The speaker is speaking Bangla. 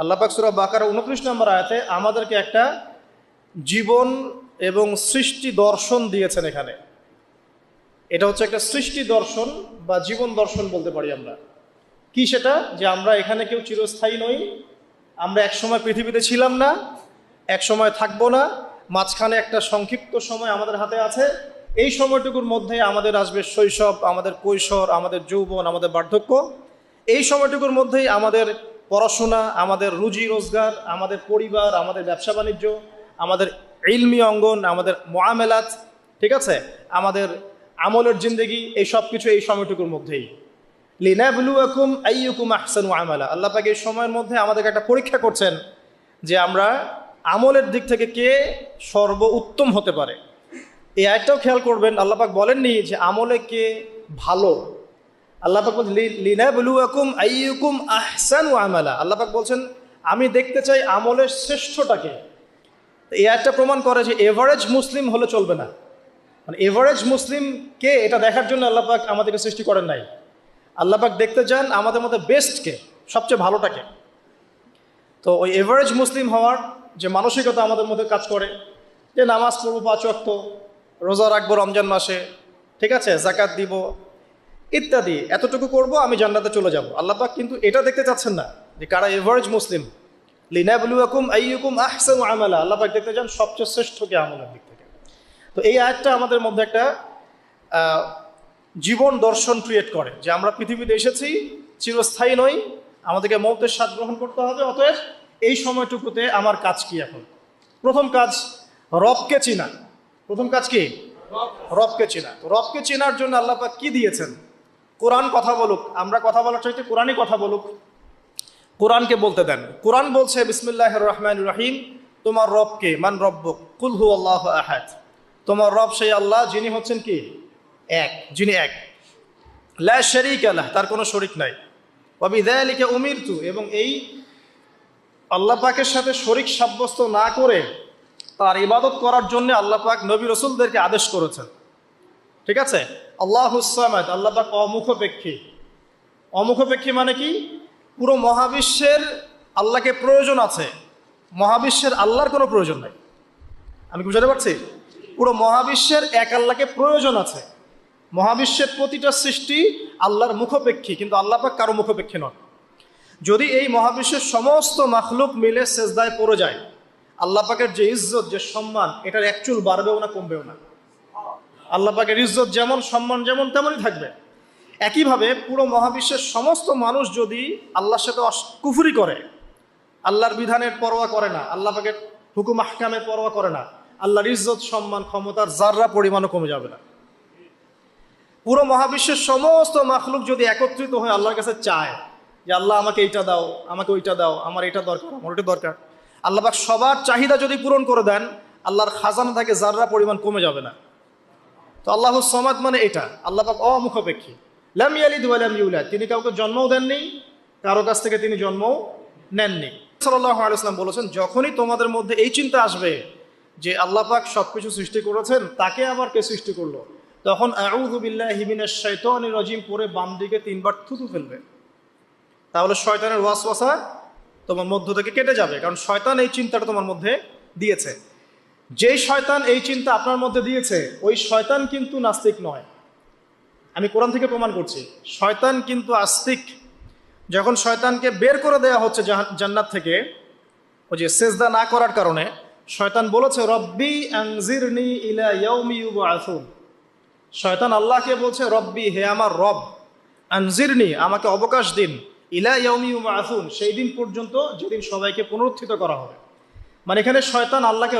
আল্লাহ সুরা বাকার উনত্রিশ নম্বর আয়াতে আমাদেরকে একটা জীবন এবং সৃষ্টি দর্শন দিয়েছেন এখানে। এটা হচ্ছে একটা সৃষ্টি দর্শন বা জীবন দর্শন বলতে পারি আমরা। কি সেটা? যে আমরা এখানে কেউ চিরস্থায়ী নই, আমরা এক সময় পৃথিবীতে ছিলাম না এক সময় থাকব না, মাঝখানে একটা সংক্ষিপ্ত সময় আমাদের হাতে আছে। এই সময়টুকুর মধ্যে আমাদের আসবে শৈশব, আমাদের কৈশোর, আমাদের যৌবন, আমাদের বার্ধক্য। এই সময়টুকুর মধ্যেই আমাদের পড়াশোনা, আমাদের রুজি রোজগার, আমাদের পরিবার, আমাদের ব্যবসা বাণিজ্য, আমাদের ইলমি অঙ্গন, আমাদের মোয়ামেলাত, ঠিক আছে? আমাদের আমলের জিন্দগি, এই সব কিছু এই সময়টুকুর মধ্যেই। লিনাবলুয়াকুম আইয়ুকুম আহসানু আমালা। আল্লাহ পাক এই সময়ের মধ্যে আমাদেরকে একটা পরীক্ষা করছেন যে আমরা আমলের দিক থেকে কে সর্ব উত্তম হতে পারে। এই আয়টাও খেয়াল করবেন, আল্লাহ পাক বলেননি যে আমলে কে ভালো। আল্লাহ পাক বলছেন লিনাবলুয়াকুম আইয়ুকুম আহসানু আমালা। আল্লাহ বলছেন, আমি দেখতে চাই আমলের শ্রেষ্ঠটাকে। এই একটা প্রমাণ করে যে এভারেজ মুসলিম হলে চলবে না। মানে এভারেজ মুসলিম কে এটা দেখার জন্য আল্লাহ পাক আমাদেরকে সৃষ্টি করেন নাই। আল্লাহ পাক দেখতে চান আমাদের মধ্যে বেস্টকে সবচেয়ে ভালোটাকে। তো ওই এভারেজ মুসলিম হওয়ার যে মানসিকতা আমাদের মধ্যে কাজ করে, যে নামাজ পড়ব পাঁচ অক্ত রোজা রাখব রমজান মাসে, ঠিক আছে? জাকাত দিব ইত্যাদি। এতটুকু করব আমি জান্নাতে চলে যাব। আল্লাহ পাক কিন্তু এটা দেখতে চাচ্ছেন না যে কারা এভারেজ মুসলিম লিনাবলুয়াকুম আইয়ুকুম আহসানু আমালা। আল্লাহ পাক দেখতে চান সবচেয়ে শ্রেষ্ঠকে আমলের দিক থেকে। তো এই আয়াতটা আমাদের মধ্যে একটা জীবন দর্শন ক্রিয়েট করে যে আমরা পৃথিবীতে এসেছি চিরস্থায়ী নই আমাদেরকে মৌতের স্বাদ গ্রহণ করতে হবে অতএব এই সময়টুকুতে আমার কাজ কি এখন? প্রথম কাজ রবকে চিনা। প্রথম কাজ কি? রবকে চেনা। তো রবকে চেনার জন্য আল্লাহ পাক কি দিয়েছেন? কোরআন কথা বলুক, আমরা কথা বলার চাইতে কোরআনই কথা বলুক। কোরআনকে বলতে দেন। কোরআন বলছে বিসমিল্লাহ রহমান রহিম, তোমার রবকে, মান রব্ব কুলহু আল্লাহ আহাদ। তোমার রব সেই আল্লাহ, যিনি হচ্ছেন কি? এক, যিনি এক। শরিক আলাহ তার কোনো শরিক নাই। অবিদায়ালিকে উমিরতু, এবং এই আল্লাহ পাকের সাথে শরিক সাব্যস্ত না করে তার ইবাদত করার জন্য আল্লাহ পাক নবী রসুলদেরকে আদেশ করেছেন। ঠিক আছে? আল্লাহ হুসামাদ আল্লাহ পাক অমুখপেক্ষী। অমুখপেক্ষী মানে কি? পুরো মহাবিশ্বের আল্লাহকে প্রয়োজন আছে। মহাবিশ্বের আল্লাহর কোনো প্রয়োজন নাই। আমি বুঝাতে পারছি? পুরো মহাবিশ্বের এক আল্লাহকে প্রয়োজন আছে। মহাবিশ্বের প্রতিটা সৃষ্টি আল্লাহর মুখপেক্ষী, কিন্তু আল্লাহ পাক কারও মুখপেক্ষী নন। যদি এই মহাবিশ্বের সমস্ত মাখলুক মিলে সেজদায় পড়ে যায়, আল্লাহ পাকের যে ইজ্জত, যে সম্মান, এটার একচুল বাড়বেও না, কমবেও না। আল্লাহ পাকের ইজ্জত যেমন, সম্মান যেমন, তেমনই থাকবে। একইভাবে পুরো মহাবিশ্বের সমস্ত মানুষ যদি আল্লাহর সাথে কুফরি করে, আল্লাহর বিধানের পরোয়া করে না, আল্লাহ পাকের হুকুম আহকামের পরোয়া করে না, আল্লাহর ইজ্জত, সম্মান, ক্ষমতার জাররা পরিমাণও কমে যাবে না। পুরো মহাবিশ্বের সমস্ত মাখলুক যদি একত্রিত হয়ে আল্লাহর কাছে চায় যে আল্লাহ আমাকে এইটা দাও, আমাকে ওইটা দাও, আমার এটা দরকার, আমার ওইটা দরকার, আল্লাহ পাক সবার চাহিদা যদি পূরণ করে দেন, আল্লাহর খাজানা থাকে জাররা পরিমাণ কমে যাবে না। তো আল্লাহ সমাদ মানে এটা, আল্লাহ পাক অমুখপেক্ষী। লাম ইয়ালিদ ওয়া লাম ইউলাদ, তিনি কাউকে জন্মও দেননি, কারও কাছ থেকে তিনি জন্মও নেননি। সাল্লাল্লাহু আলাইহি ওয়াসাল্লাম বলেছেন, যখনই তোমাদের মধ্যে এই চিন্তা আসবে যে আল্লাহ পাক সবকিছু সৃষ্টি করেছেন, তাকে আবার কে সৃষ্টি করল? তখন আউযু বিল্লাহি মিনাশ শাইতানির রাজিম পরে বাম দিকে তিনবার থুতু ফেলবে। তাহলে শয়তানের ওয়াসওয়াসা তোমার মধ্য থেকে কেটে যাবে, কারণ শয়তান এই চিন্তাটা তোমার মধ্যে দিয়েছে। যেই শয়তান এই চিন্তা আপনার মধ্যে দিয়েছে, ওই শয়তান কিন্তু নাস্তিক নয়। আমি কোরআন থেকে প্রমাণ করছি। শয়তান কিন্তু আস্তিক। যখন শয়তানকে বের করে দেওয়া হচ্ছে জান্নাত থেকে, ওই যে সেজদা না করার কারণে, শয়তান বলেছে, রব্বি আংজিরনি ইলা ইয়াউমি শয়তান আল্লাহকে বলছে, রব্বি, হে আমার রব, আনজিরনি, আমাকে অবকাশ দিন, ইলা ইয়াউমি ইউবআসুন সেই দিন পর্যন্ত, যেদিন সবাইকে পুনরুত্থিত করা হবে। মানে এখানে শয়তান আল্লাহকে